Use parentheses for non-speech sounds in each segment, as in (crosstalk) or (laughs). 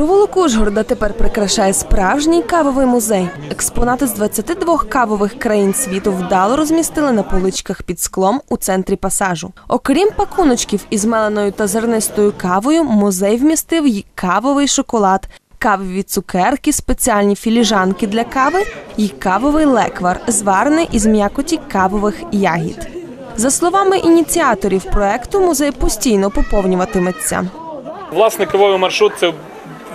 Провулок Ужгорода тепер прикрашає справжній кавовий музей. Експонати з 22 кавових країн світу вдало розмістили на поличках під склом у центрі пасажу. Окрім пакуночків із меленою та зернистою кавою, музей вмістив й кавовий шоколад, кавові цукерки, спеціальні філіжанки для кави і кавовий леквар, зварений із м'якоті кавових ягід. За словами ініціаторів проекту, музей постійно поповнюватиметься. Власне, кавовий маршрут це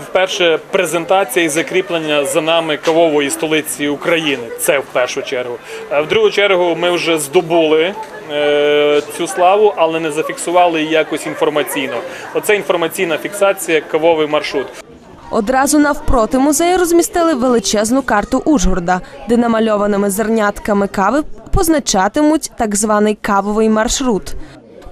вперше презентація і закріплення за нами кавової столиці України. Це в першу чергу. Е, В другу чергу ми вже здобули е, цю славу, але не зафіксували її якось інформаційно. Оце інформаційна фіксація кавовий маршрут. Одразу навпроти музею розмістили величезну карту Ужгорода, де намальованими зернятками кави позначатимуть так званий кавовий маршрут.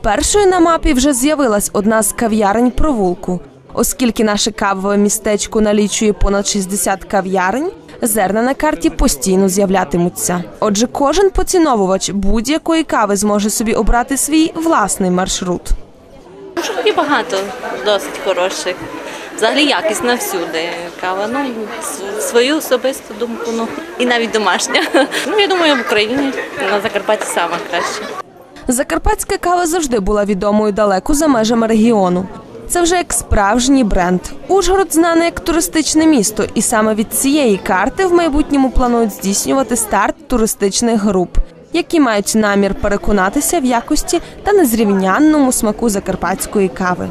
Першою на мапі вже з'явилась одна з кав'ярень провулку. Оскільки наше кавове містечко налічує понад 60 кав'ярень, зерна на карті постійно з'являтимуться. Отже, кожен поціновувач будь-якої кави зможе собі обрати свій власний маршрут. І багато досить хороших. Взагалі якісна всюди кава. Ну, свою особисту думку, ну і навіть домашня. (laughs) Ну, я думаю, в Україні на Закарпатті саме краще. Закарпатська кава завжди була відомою далеко за межами регіону. Це вже як справжній бренд. Ужгород знаний як туристичне місто, і саме від цієї карти в майбутньому планують здійснювати старт туристичних груп, які мають намір переконатися в якості та незрівнянному смаку закарпатської кави.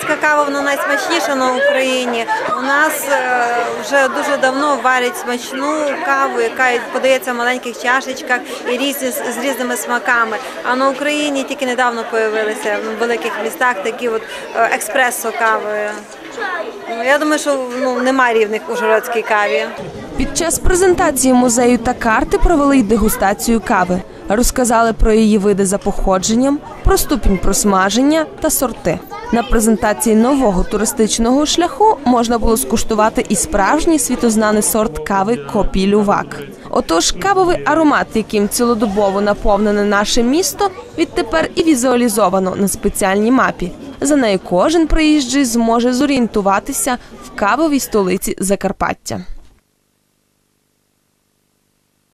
Закарпатська кава вона найсмачніша на Україні. У нас е, вже дуже давно варять смачну каву, яка подається в маленьких чашечках і різні з різними смаками. А на Україні тільки недавно появилися в великих містах такі от е, експресо кави. Ну, Я думаю, що ну немає рівних ужгородській каві. Під час презентації музею та карти провели й дегустацію кави. Розказали про її види за походженням, про ступінь просмаження та сорти. На презентації нового туристичного шляху можна було скуштувати і справжній світознаний сорт кави Копій Лювак. Отож, кавовий аромат, яким цілодобово наповнене наше місто, відтепер і візуалізовано на спеціальній мапі. За нею кожен приїжджий зможе зорієнтуватися в кавовій столиці Закарпаття.